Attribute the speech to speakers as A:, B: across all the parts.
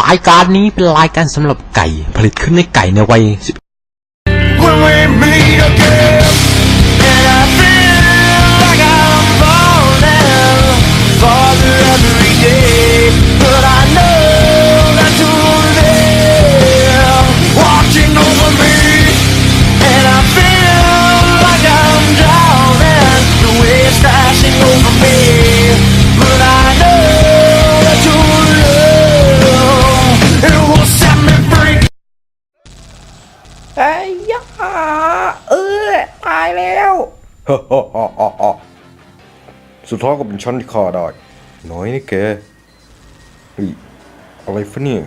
A: รายการนี้เป็นรายการสำหรับไก่ ผลิตขึ้นในไก่ในวัย
B: ไอ้ยาเออตายแล้ว
C: สุดท้ายก็เป็นฉันที่ฆ่าได้น้อยนี่แกเฮ้ยอะไรฟะเนี่ย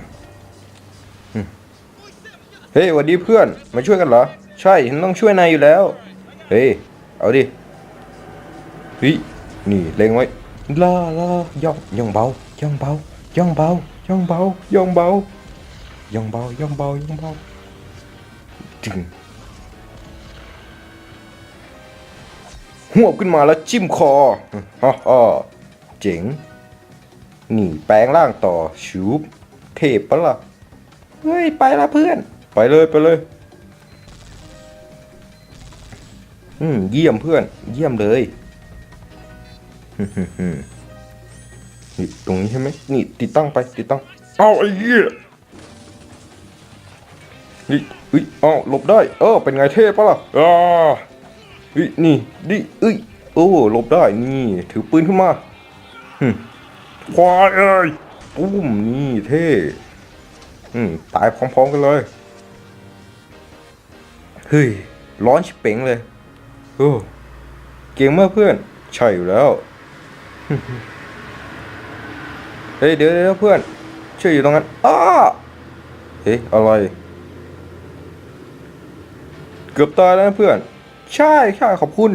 C: เฮ้ยวัสดีเพื่อนมาช่วยกันเหรอ ใช่ฉันต้องช่วยนายอยู่แล้ว เฮ้ยเอาดิเฮ้ยนี่เล็งไว้ลาลาย่องย่องเบาย่องเบาย่องเบาย่องเบาย่องเบาย่องเบาย่องเบาย่องเบาจึง หวบขึ้นมาแล้วจิ้มคอฮ่าฮ่าเจ๋ง นี่แปลงร่างต่อชูบเทพปะล่ะ เฮ้ย ไปละเพื่อน ไปเลยไปเลย อืม เยี่ยมเพื่อน เยี่ยมเลยฮึ่มๆๆนี่ตรงนี้ใช่ไหมนี่ติดตั้งไปติดตั้ง เอาไอ้เหี้ย นี่เฮ้ยเอาหลบได้ เออเป็นไงเทพปะล่ะอ่าเฮ้ยนี่ดิเอ้ยโอ้หลบได้นี่ ถือปืนขึ้นมาหึควายเอ้ยปุ้มนี่เท่อืมตายพร้อมๆกันเลยเฮ้ยร้อนชิบเป๋งเลยโอ้เก่งมากเพื่อนใช่อยู่แล้วเฮ้ยเดี๋ยวเดี๋ยวเพื่อนช่วยอยู่ตรงนั้นอ้าเฮ้ยอะไร เกือบตายแล้วนะเพื่อน ใช่ใช่ขอบคุณ